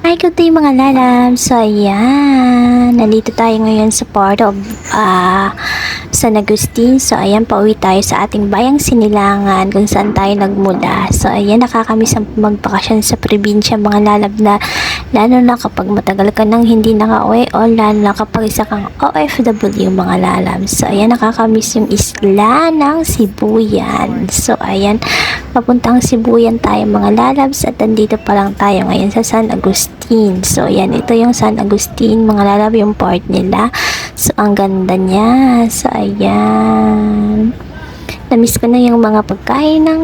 Hi, good day mga lalam. So, ayan. Nandito tayo ngayon sa part of ah, San Agustin. So, ayan, pauwi tayo sa ating bayang sinilangan kung saan tayo nagmula. So, ayan, nakakamiss ang magbakasyon sa probinsya mga lalab na lalo na kapag matagal ka nang hindi nakauwi o lalo na kapag isa kang OFW mga lalam. So, ayan, nakakamiss yung isla ng Sibuyan. So, ayan, papuntang Sibuyan tayo mga lalabs at nandito pa lang tayo ngayon sa San Agustin. So, ayan, ito yung San Agustin, mga lalab, yung part nila. So, ang ganda niya. So, ayan. Namiss ko na yung mga pagkain ng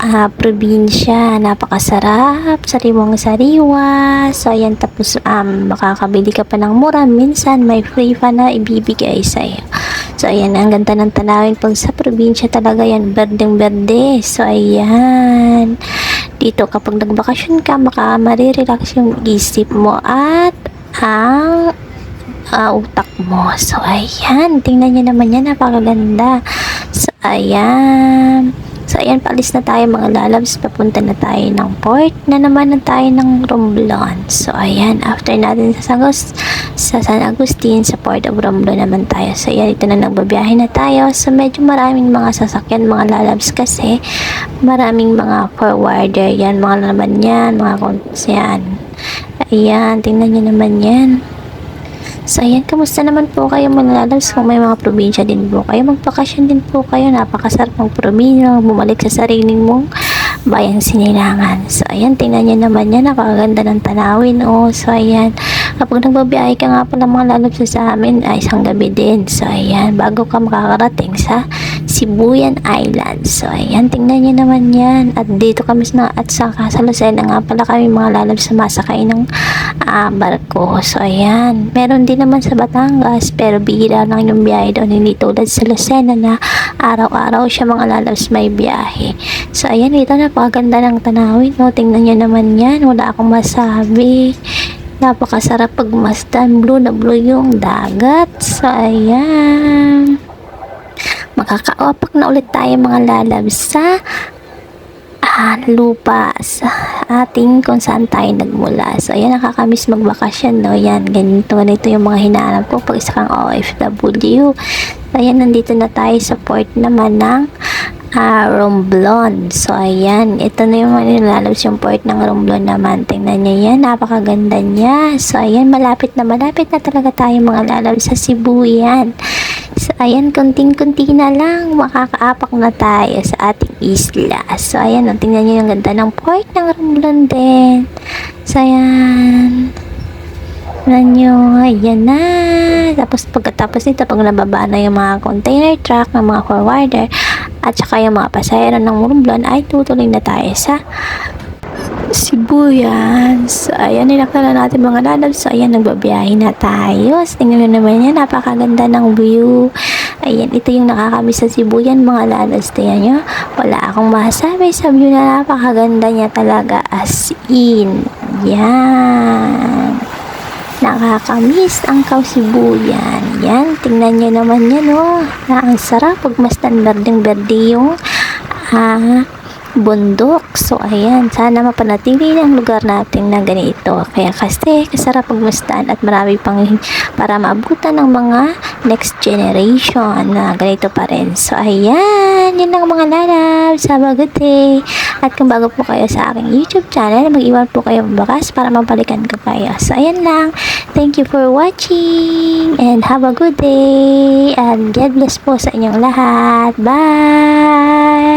ah, probinsya. Napakasarap. Sariwang sariwa. So, ayan. Tapos, um, makakabili ka pa ng mura. Minsan, may free pa na ibibigay sa'yo. So, ayan. Ang ganda ng tanawin. Pag sa probinsya talaga yan, berdeng-berde. So, ayan. Dito, kapag nagbakasyon ka, maka marirelax yung isip mo at ang ah, utak mo. So, ayan. Tingnan nyo naman yan. Napakaganda. So, ayan. So, ayan. Paalis na tayo mga lalabs. Papunta na tayo ng port na naman na tayo ng Romblon. So, ayan. After natin sa San, Agust- sa San Agustin, sa port of Romblon naman tayo. So, ayan. Ito na nagbabiyahe na tayo. So, medyo maraming mga sasakyan mga lalabs kasi maraming mga forwarder yan. Mga naman yan. Mga konts yan. Ayan. Tingnan nyo naman yan. So, ayan, kamusta naman po kayo mga lalabs kung may mga probinsya din po kayo? Magbakasyon din po kayo. Napakasarap ng probinsya. Bumalik sa sariling mong bayang sinilangan. So, ayan, tingnan nyo naman yan. Napakaganda ng tanawin. Oh, so, ayan. Kapag nagbabiyahe ka nga pala mga lalabs sa amin, ay isang gabi din. So, ayan, bago ka makakarating sa Sibuyan Island. So, ayan, tingnan nyo naman yan. At dito kami sa, at sa sa Lucena nga pala kami mga lalabs sumasakay ng ah, barko. So, ayan. Meron din naman sa Batangas, pero bihira lang yung biyahe doon. Hindi tulad sa Lucena na araw-araw siya mga lalabs may biyahe. So, ayan, ito napakaganda ng tanawin. No? Tingnan nyo naman yan. Wala akong masabi. Napakasarap pagmasdan. Blue na blue yung dagat. So, ayan. Makakaapak na ulit tayo mga lalabs sa ah, lupa sa ating kung saan tayo nagmula. So, ayan, nakakamiss magbakasyon, no? Yan, ganito, ganito yung mga hinahanap ko pag isa kang OFW. So, ayan, nandito na tayo sa port naman ng ah, Romblon. So, ayan, ito na yung mga nilalabas yung port ng Romblon naman. Tingnan nyo yan, napakaganda niya. So, ayan, malapit na malapit na talaga tayo mga lalabas sa Sibuyan. So, ayan, kunting-kunti na lang, makakaapak na tayo sa ating isla. So, ayan, tingnan nyo yung ganda ng port ng Romblon din. So, ayan. Tingnan nyo, ayan na. Tapos, pagkatapos nito, pag nababa na yung mga container truck, ng mga forwarder, at saka yung mga pasahero ng Romblon, ay tutuloy na tayo sa Sibuyan. So, ayan, nilakta na natin mga lalab. So, ayan, nagbabiyahe na tayo. Tingnan nyo naman yan. Napakaganda ng view. Ayan, ito yung nakakamiss sa Sibuyan, mga lalabs. Tingnan nyo. Wala akong masabi sa view na napakaganda niya talaga. As in. Yan. Nakakamiss ang kausibuyan. Yan, tingnan nyo naman yan, oh. Na ang sarap pag mas berdeng-berde yung ah, bundok. So, ayan. Sana mapanatili ang lugar natin na ganito. Kaya kasi, kasarap pagmasdan at marami pang para maabutan ng mga next generation na ganito pa rin. So, ayan. Yun lang mga lalabs. Have a good day. At kung bago po kayo sa aking YouTube channel, mag-iwan po kayo bakas para mabalikan ko kayo. So, ayan lang. Thank you for watching and have a good day. And God bless po sa inyong lahat. Bye!